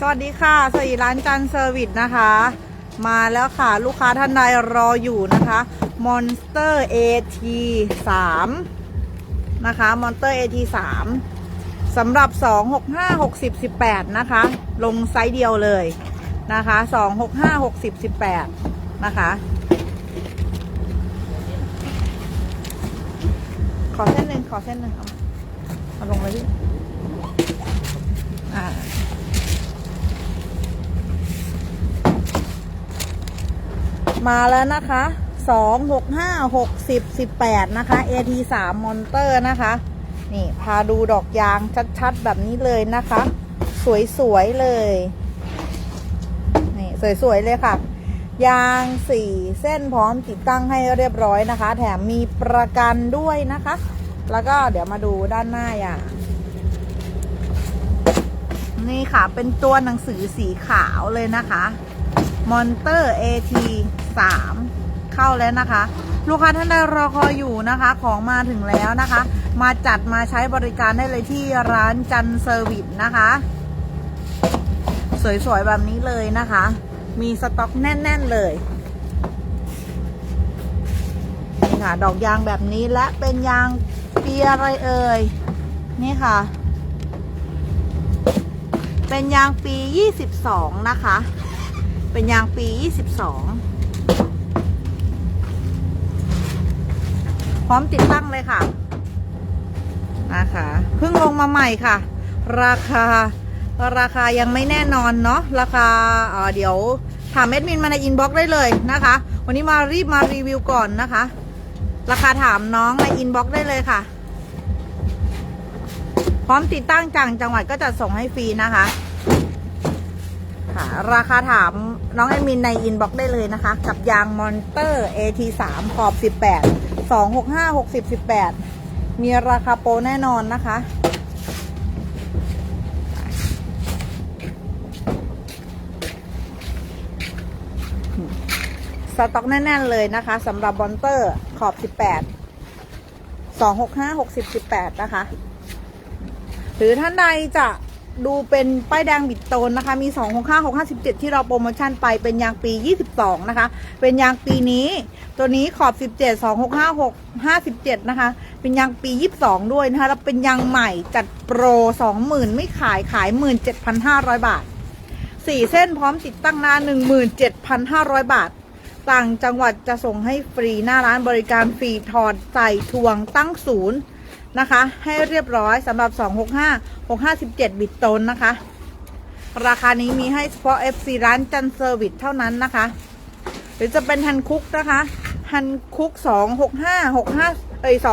สวัสดีค่ะสวัสดีร้านจันเซอร์วิสนะคะ มาแล้วค่ะลูกค้าท่านใดรออยู่นะคะ Monster AT 3นะคะ Monster AT 3สำหรับ 265 60 18 นะคะ ลงไซส์เดียวเลยนะคะ 265 60 18 นะคะ ขอเส้นหนึ่งขอเส้นหนึ่งเอาเอาลงเลยพี่อ่า มาแล้วนะคะสองหกห้าหกสิบสิบแปดนะคะ AT สามมอนเตอร์นะคะ นี่พาดูดอกยางชัดๆ แบบนี้เลยนะคะ สวยๆ เลย นี่สวยๆ เลยค่ะ ยางสี่เส้นพร้อมติดตั้งให้เรียบร้อยนะคะ แถมมีประกันด้วยนะคะ แล้วก็เดี๋ยวมาดูด้านหน้าอย่างนี่ค่ะ เป็นตัวหนังสือสีขาวเลยนะคะมอนเตอร์ AT 3 เข้าแล้วนะคะ ลูกค้าท่านใดรอคอยอยู่นะคะ ของมาถึงแล้วนะคะ มาจัดมาใช้บริการได้เลยที่ร้านจันเซอร์วิสนะคะ สวยๆแบบนี้เลยนะคะ มีสต็อกแน่น ๆ เลยนี่ค่ะ ดอกยางแบบนี้และเป็นยางปีอะไรเอ่ย นี่ค่ะ เป็นยางปี 22 นะคะ เป็นยางปี 22 พร้อมติดตั้งเลยค่ะนะคะเพิ่งลงมาใหม่ค่ะ ราคาราคายังไม่แน่นอนเนาะราคาเเดี๋ยวถามแอดมินมาในอินบ็อกซ์ได้เลยนะคะ วันนี้มารีบมารีวิวก่อนนะคะ ราคาถามน้องในอินบ็อกซ์ได้เลยค่ะ พร้อมติดตั้งจากจังหวัดก็จะส่งให้ฟรีนะคะค่ะ ราคาถามน้องแอดมินในอินบ็อกซ์ได้เลยนะคะ กับยางมอนเตอร์ AT3 ขอบ 18 สองหกห้าหกสิบสิบแปดมีราคาโปรแน่นอนนะคะ สต็อกแน่นๆเลยนะคะสำหรับบอนเตอร์ขอบสิบแปดสองหกห้าหกสิบสิบแปดนะคะ หรือท่านใดจะ ดูเป็นป้ายแดงบิดโตนนะคะ มี 2 6 5 6 5 7 ที่เราโปรโมชั่นไปเป็นยางปี 22 นะคะ เป็นยางปีนี้ ตัวนี้ขอบ 17 2 6 5 6 57 นะคะ เป็นยางปี 22 ด้วยนะคะ แล้วเป็นยางใหม่จัดโปร 20,000 ไม่ขายขาย 17,500 บาท 4 เส้นพร้อมติดตั้งหน้า 17,500 บาท ต่างจังหวัดจะส่งให้ฟรีหน้าร้านบริการฟรีถอดใส่ทวงตั้งศูนย์ นะคะ ให้เรียบร้อยสำหรับ 265 657 บิตตนนะคะ ราคานี้มีให้เฉพาะ FC ร้านจันเซอร์วิสเท่านั้นนะคะ หรือจะเป็นฮันคุกนะคะฮันคุก 265 65 เอ้ย 265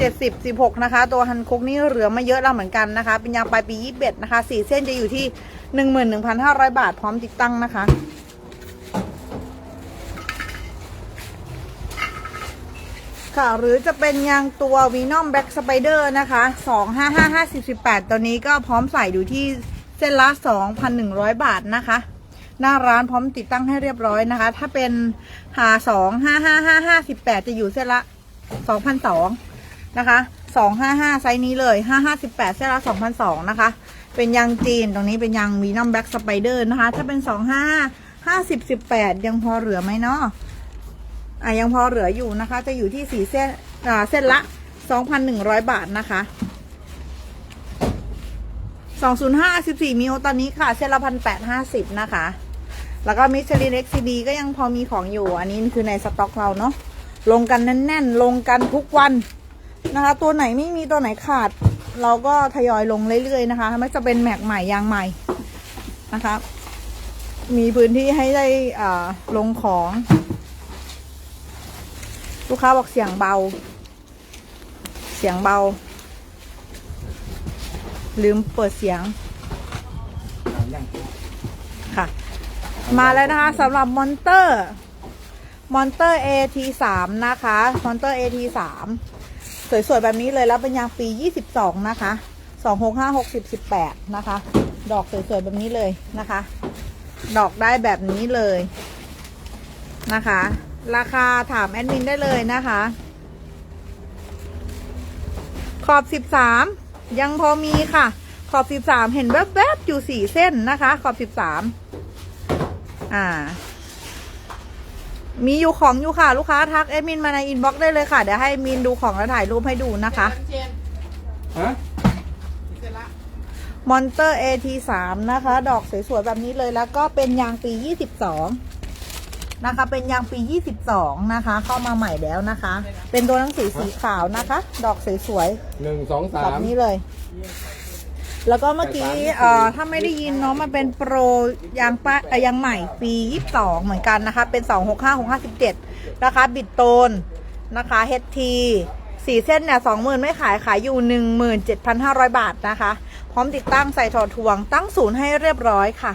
70 16นะคะ ตัวฮันคุกนี่เหลือมาเยอะแล้วเหมือนกันนะคะ เป็นยางปลายปี21นะคะ4เส้นจะอยู่ที่11,500บาทพร้อมติดตั้งนะคะ ค่ะ หรือจะเป็นยางตัววีนอมแบ็กสไปเดอร์นะคะสองห้าห้าห้าสิบสิบแปดตัวนี้ก็พร้อมใส่อยู่ที่เส้นละสองพันหนึ่งร้อยบาทนะคะ หน้าร้านพร้อมติดตั้งให้เรียบร้อยนะคะ ถ้าเป็นหาสองห้าห้าห้าห้าสิบแปดจะอยู่เส้นละสองพันสองนะคะสองห้าห้าไซส์นี้เลยห้าห้าสิบแปดเส้นละสองพันสองนะคะ เป็นยางจีนตรงนี้เป็นยางวีนอมแบ็กสไปเดอร์นะคะ ถ้าเป็นสองห้าห้าสิบสิบแปดยังพอเหลือไหมเนาะ อะยังพอเหลืออยู่นะคะ จะอยู่ที่สี่เส้นอ่าเส้นละสองพันหนึ่งร้อยบาทนะคะสองศูนย์ห้าสิบสี่มิโอตอนนี้ค่ะ เส้นละพันแปดห้าสิบนะคะ แล้วก็มิชลินเอ็กซีดีก็ยังพอมีของอยู่ อันนี้คือในสต็อกเราเนาะลงกันแน่นๆ ลงกันทุกวันนะคะ ตัวไหนไม่มีตัวไหนขาด เราก็ทยอยลงเรื่อยๆนะคะ ไม่จะเป็นแม็กใหม่ยางใหม่นะคะ มีพื้นที่ให้ได้อ่าลงของ ลูกค้าบอกเสียงเบา เสียงเบา ลืมเปิดเสียง ค่ะ มาแล้วนะคะสำหรับมอนเตอร์มอนเตอร์ AT3 นะคะมอนเตอร์ AT3 สวย ๆ แบบนี้เลย แล้วเป็นยางปี 22 นะคะ265 60 18 นะคะ ดอกสวย ๆ แบบนี้เลยนะคะ ดอกได้แบบนี้เลยนะคะ ราคาถามแอดมินได้เลยนะคะ ขอบ13ยังพอมีค่ะ ขอบสิบสามเห็นแวบๆอยู่สี่เส้นนะคะ ขอบสิบสามอ่า มีอยู่ของอยู่ค่ะ ลูกค้าทักแอดมินมาในอินบ็อกซ์ได้เลยค่ะ เดี๋ยวให้มินดูของแล้วถ่ายรูปให้ดูนะคะฮะมอนเตอร์ AT3 นะคะ ดอกสวยๆแบบนี้เลยแล้วก็เป็นยางปี 22 นะคะ เป็นยางปี 22 นะคะ เข้ามาใหม่แล้วนะคะ เป็นตัวหนังสือสีขาวนะคะ ดอกสวยหนึ่งสองๆสาแบบม นี้เลย แล้วก็เมื่อกี้เอ่อถ้าไม่ได้ยินเนาะมันเป็นโปรยางป้าเอ่อยางใหม่ปี 22 เหมือนกันนะคะ เป็น 265 657 นะคะ บิดโตนนะคะ HT สี่เส้นเนี่ยสองหมื่นไม่ขายขายอยู่หนึ่งหมื่นเจ็ดพันห้าร้อยบาทนะคะ พร้อมติดตั้งใส่ถอดทวงตั้งศูนย์ให้เรียบร้อยค่ะ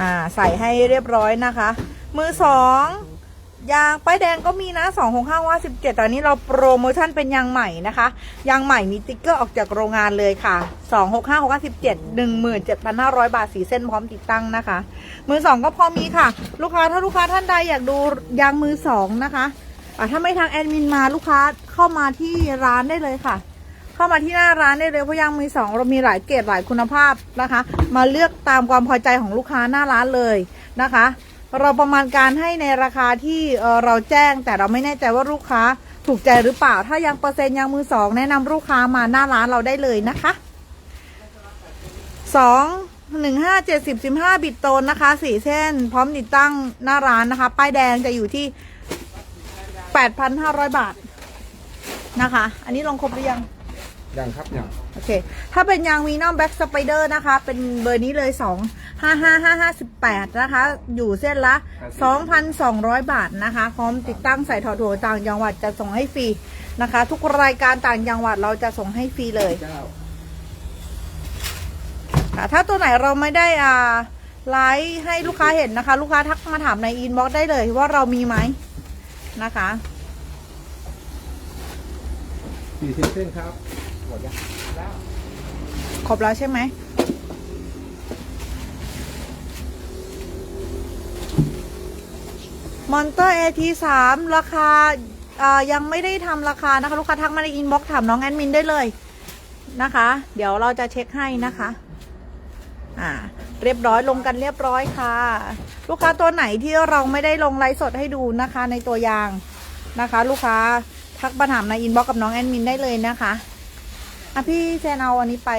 อ่าใส่ให้เรียบร้อยนะคะ มือสองยางป้ายแดงก็มีนะสองหกห้าว่าสิบเจ็ดตอนนี้เราโปรโมชั่นเป็นยางใหม่นะคะ ยางใหม่มีติ๊กเกอร์ออกจากโรงงานเลยค่ะสองหกห้าหกห้าสิบเจ็ดหนึ่งหมื่นเจ็ดพันห้าร้อยบาทสีเส้นพร้อมติดตั้งนะคะ มือสองก็พอมีค่ะ ลูกค้าถ้าลูกค้าท่านใดอยากดูยางมือสองนะคะอ่าถ้าไม่ทางแอดมินมาลูกค้าเข้ามาที่ร้านได้เลยค่ะ เข้ามาที่หน้าร้านได้เลยเพราะยางมือสองเรามีหลายเกรดหลายคุณภาพนะคะ มาเลือกตามความพอใจของลูกค้าหน้าร้านเลยนะคะ เราประมาณการให้ในราคาที่เราแจ้งแต่เราไม่แน่ใจว่าลูกค้าถูกใจหรือเปล่า ถ้ายังเปอร์เซ็นต์ยังมือสองแนะนำลูกค้ามาหน้าร้านเราได้เลยนะคะสองหนึ่งห้าเจ็ดสิบสิบห้าบิตโตนนะคะสี่เส้น พร้อมติดตั้งหน้าร้านนะคะ ป้ายแดงจะอยู่ที่แปดพันห้าร้อยบาทนะคะ อันนี้ลองครบหรือยัง ยังครับยังโอเค ถ้าเป็นยางวีนอมแบ็กสไปเดอร์นะคะ เป็นเบอร์นี้เลยสองห้าห้าห้าห้าสิบแปดนะคะ อยู่เส้นละสองพันสองร้อยบาทนะคะ พร้อมติดตั้งใส่ถอดถั่วต่างจังหวัดจะส่งให้ฟรีนะคะ ทุกรายการต่างจังหวัดเราจะส่งให้ฟรีเลยเจ้าค่ะถ้าตัวไหนเราไม่ได้อ่าไลฟ์ให้ลูกค้าเห็นนะคะ ลูกค้าทักมาถามในอินบ็อกซ์ได้เลยว่าเรามีไหมนะคะสี่สิบเส้นครับ หมดยังครบแล้วใช่ไหมมอนเตอร์ AT3 ราคาอ่อยังไม่ได้ทำราคานะคะ ลูกค้าทักมาในอินบ็อกซ์ถามน้องแอดมินได้เลยนะคะ เดี๋ยวเราจะเช็คให้นะคะ อ่า เรียบร้อยลงกันเรียบร้อยค่ะ ลูกค้าตัวไหนที่เราไม่ได้ลงไลฟ์สดให้ดูนะคะในตัวอย่างนะคะ ลูกค้าทักมาถามในอินบ็อกซ์กับน้องแอดมินได้เลยนะคะ อะพี่เซนเอาอันนี้ไป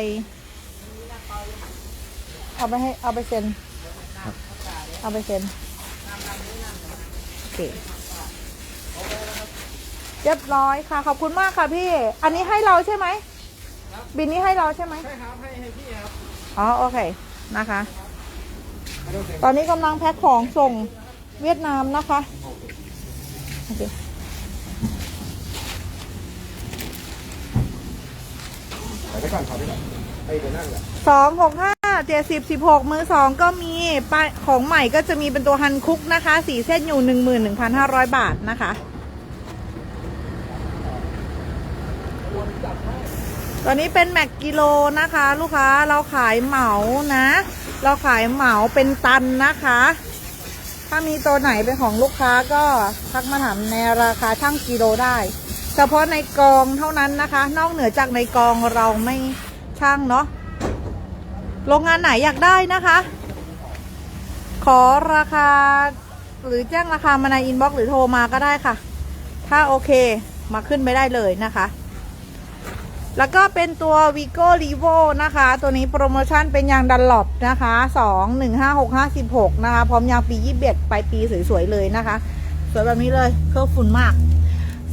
เอาไปให้เอาไปเซ็น เอาไปเซ็นโอเคเรียบร้อยค่ะ ขอบคุณมากค่ะพี่ อันนี้ให้เราใช่ไหม บินนี้ให้เราใช่ไหมใช่ครับให้ให้พี่ครับ อ๋อโอเคนะคะไม่ต้องเซ็นตอนนี้กำลังแพ็คของส่งเวียดนามนะคะ โอเค ไปไป ก่อนขอไปก่อนไอ้เดี๋ยวนั่นแหละสองหกห้าเจ็ดสิบสิบหกมือสองก็มีป้ายของใหม่ก็จะมีเป็นตัวฮันคุกนะคะสีเส้นอยู่หนึ่งหมื่นหนึ่งพันห้าร้อยบาทนะคะ ตอนนี้เป็นแม็กกิโลนะคะ ลูกค้าเราขายเหมานะ เราขายเหมาเป็นตันนะคะ ถ้ามีตัวไหนเป็นของลูกค้าก็ทักมาถามในราคาช่างกิโลได้ เฉพาะในกองเท่านั้นนะคะ นอกเหนือจากในกองเราไม่ช่างเนาะโรงงานไหนอยากได้นะคะ ขอราคา หรือแจ้งราคามาในอินบ็อกซ์หรือโทรมาก็ได้ค่ะ ถ้าโอเคมาขึ้นไปได้เลยนะคะ แล้วก็เป็นตัว Vigo r e v o นะคะ ตัวนี้โปรโมชั่นเป็นยางดันหลบนะคะสองหนึ่งห้าหกห้าสิบหกนะคะ พร้อมยางปียี่สิบเอ็ดปลายปีสวยๆเลยนะคะ สวยแบบนี้เลยเครื่องฝุ่นมาก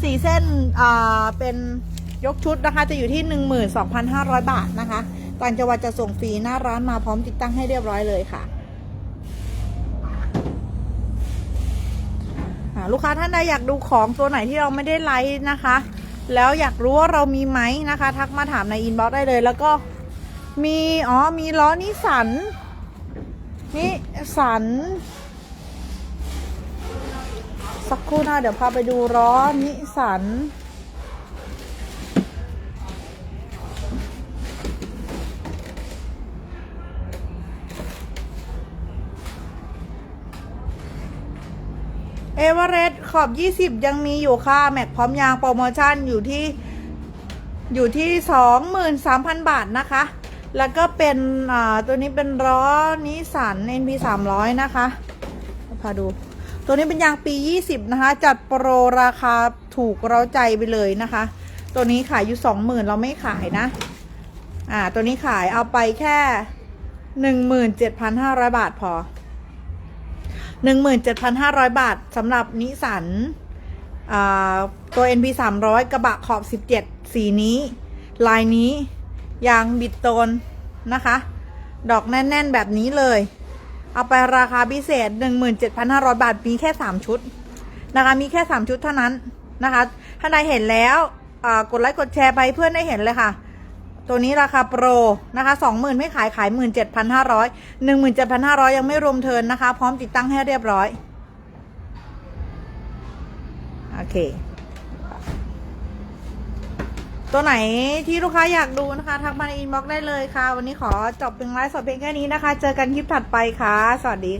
สีเส้นอ่าเป็นยกชุดนะคะจะอยู่ที่หนึ่งหมื่นสองพันห้าร้อยบาทนะคะต่างจังหวัดจะส่งฟรีหน้าร้านมาพร้อมติดตั้งให้เรียบร้อยเลยค่ะลูกค้าท่านใดอยากดูของตัวไหนที่เราไม่ได้ไลฟ์นะคะ แล้วอยากรู้ว่าเรามีไหมนะคะ ทักมาถามในอินบ็อกซ์ได้เลย แล้วก็มี อ๋อ มีล้อนิสันนิสัน สักครู่นะเดี๋ยวพาไปดูล้อนิสันเอเวอเรสต์ขอบ 20 ยังมีอยู่ค่ะ แม็กพร้อมยางโปรโมชั่นอยู่ที่อยู่ที่สองหมื่นสามพันบาทนะคะ แล้วก็เป็นตัวนี้เป็นล้อนิสัน NP สามร้อยนะคะ พาดู ตัวนี้เป็นยางปี 20 นะคะ จัดโปรราคาถูกเราใจไปเลยนะคะ ตัวนี้ขายอยู่ 20,000 เราไม่ขายนะ อ่า ตัวนี้ขายเอาไปแค่ 17,500 บาทพอ 17,500 บาทสำหรับนิสันอ่าตัว NP 300 กระบะขอบ 17 สีนี้ ลายนี้ ยางบิดโตนนะคะ ดอกแน่น ๆ แบบนี้เลย เอาไปราคาพิเศษ 17,500 บาท มีแค่ 3 ชุดนะคะ มีแค่ 3 ชุดเท่านั้นนะคะถ้าใครเห็นแล้วกดไลค์กดแชร์ไปเพื่อนได้เห็นเลยค่ะ ตัวนี้ราคาโปรนะคะ 20,000 ไม่ขายขาย 17,500 17,500 ยังไม่รวมเทินนะคะ พร้อมติดตั้งให้เรียบร้อย โอเค ตัวไหนที่ลูกค้าอยากดูนะคะ ทักมาในอินบ็อกซ์ได้เลยค่ะ วันนี้ขอจบเป็นไลฟ์สดเพียงแค่นี้นะคะ เจอกันคลิปถัดไปค่ะ สวัสดีค่ะ